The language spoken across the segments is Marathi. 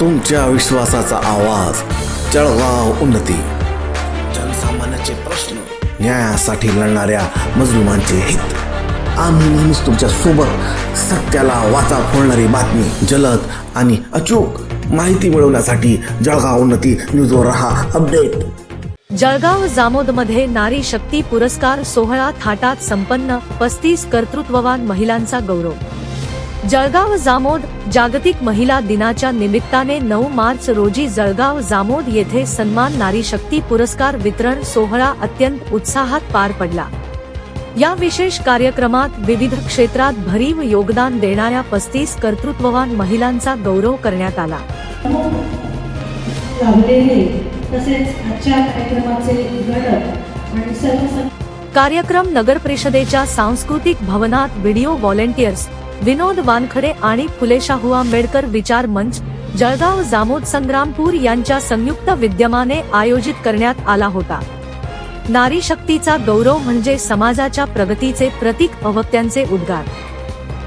तुमच्या विश्वासाचा आवाज. जळगाव उन्नती. जनसामान्याचे प्रश्न न्यायासाठी लढणाऱ्या मजलुमांचे हित. आम्ही नेहमीच तुमच्यासोबत सत्याला वाचा फोडणारी बातमी जलद आणि अचूक माहिती मिळवण्यासाठी जळगाव उन्नती न्यूजवर रहा. अपडेट. जळगाव जामोदमध्ये नारी शक्ती पुरस्कार सोहळा थाटात संपन्न पस्तीस कर्तृत्ववान महिलांचा गौरव. जळगाव जामोद जागतिक महिला दिनाच्या निमित्ताने नऊ मार्च रोजी जळगाव जामोद येथे सन्मान नारी शक्ती पुरस्कार वितरण सोहळा अत्यंत उत्साहात पार पडला. या विशेष कार्यक्रमात विविध क्षेत्रात भरीव योगदान देणाऱ्या पस्तीस कर्तृत्ववान महिलांचा गौरव करण्यात आला. कार्यक्रम नगर परिषदेच्या सांस्कृतिक भवनात व्हिडिओ व्हॉलेंटियर्स विनोद वानखडे आणि फुले शाहू आंबेडकर विचार मंच जळगाव जामोद संग्रामपूर यांच्या संयुक्त विद्यमाने आयोजित करण्यात आला होता. नारी शक्तीचा गौरव म्हणजे समाजाच्या प्रगतीचे प्रतीक अवक्त्यांचे उद्गार.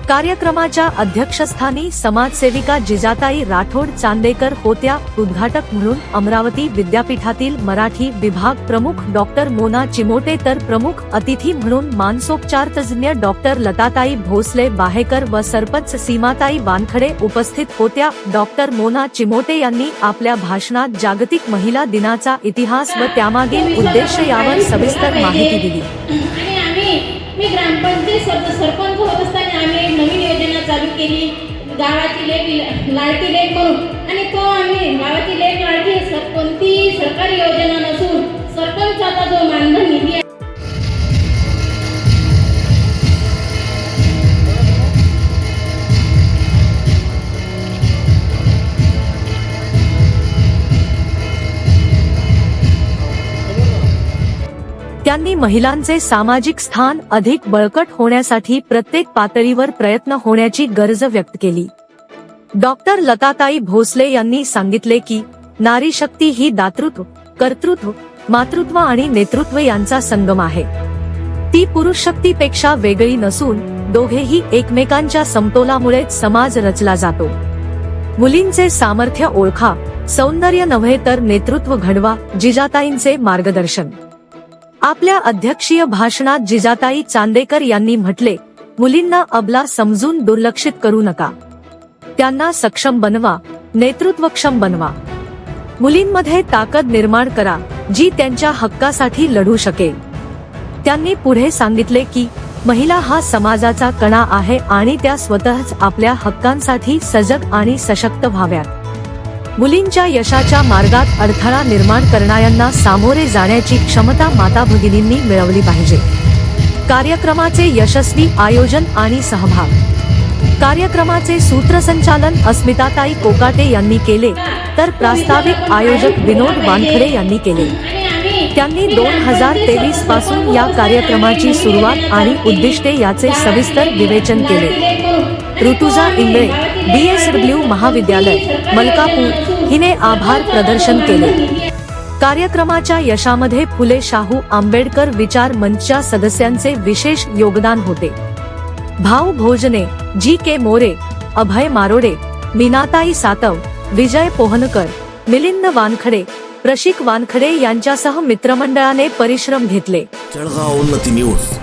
कार्यक्रमाच्या अध्यक्षस्थानी समाजसेविका जिजाताई राठोड चांदेकर होत्या उद्घाटक म्हणून अमरावती विद्यापीठातील मराठी विभाग प्रमुख डॉक्टर मोना चिमोटे तर प्रमुख अतिथी म्हणून मानसोपचार तज्ज्ञ डॉक्टर लताताई भोसले बाहेकर व सरपंच सीमाताई वानखडे उपस्थित होत्या. डॉक्टर मोना चिमोटे यांनी आपल्या भाषणात जागतिक महिला दिनाचा इतिहास व त्यामागील उद्देश यावर सविस्तर माहिती दिली. केली गावाची लेख लाडकी लेख करून आणि तो आम्ही गावाची लेख लाडकी कोणतीही सरकारी योजना यांनी महिलांचे सामाजिक स्थान अधिक बळकट होण्यासाठी प्रत्येक पातळीवर प्रयत्न होण्याची गरज व्यक्त केली. डॉक्टर लताताई भोसले यांनी सांगितले की नारी शक्ती ही दातृत्व कर्तृत्व मातृत्व आणि नेतृत्व यांचा संगम आहे. ती पुरुष शक्तीपेक्षा वेगळी नसून दोघेही एकमेकांच्या समतोलामुळेच समाज रचला जातो. मुलींचे सामर्थ्य ओळखा सौंदर्य नव्हे तर नेतृत्व घडवा जिजाताईंचे मार्गदर्शन. आपल्या अध्यक्षीय भाषणात जिजाताई चांदेकर यांनी म्हटले मुलींना अबला समजून दुर्लक्षित करू नका. त्यांना सक्षम बनवा नेतृत्वक्षम बनवा. मुलींमध्ये ताकद निर्माण करा जी त्यांच्या हक्कासाठी लढू शकेल. त्यांनी पुढे सांगितले की महिला हा समाजाचा कणा आहे आणि त्या स्वतःच आपल्या हक्कांसाठी सजग आणि सशक्त व्हाव्यात. मुलींच्या यशाच्या मार्गात अडथळा निर्माण करणाऱ्यांना सामोरे जाण्याची क्षमता माता भगिनींनी मिळवली पाहिजे. कार्यक्रमाचे यशस्वी आयोजन आणि सहभाग. कार्यक्रमाचे सूत्रसंचालन अस्मिताताई कोकाटे यांनी केले तर प्रास्ताविक आयोजक विनोद वानखडे यांनी केले. त्यांनी दोन हजार तेवीसपासून या कार्यक्रमाची सुरुवात आणि उद्दिष्टे याचे सविस्तर विवेचन केले. ऋतुजा इंगळे बीएसडब्ल्यू महाविद्यालय मलकापूर हिने आभार प्रदर्शन केले. कार्यक्रमाच्या यशामध्ये फुले शाहू आंबेडकर विचार मंचच्या सदस्यांचे विशेष योगदान होते. भाऊ भोजने जी के मोरे अभय मारोडे मीनाताई सातव विजय पोहनकर मिलिंद वानखडे प्रशिक वानखडे यांच्यासह मित्रमंडळाने परिश्रम घेतले. जळगाव उन्नती न्यूज.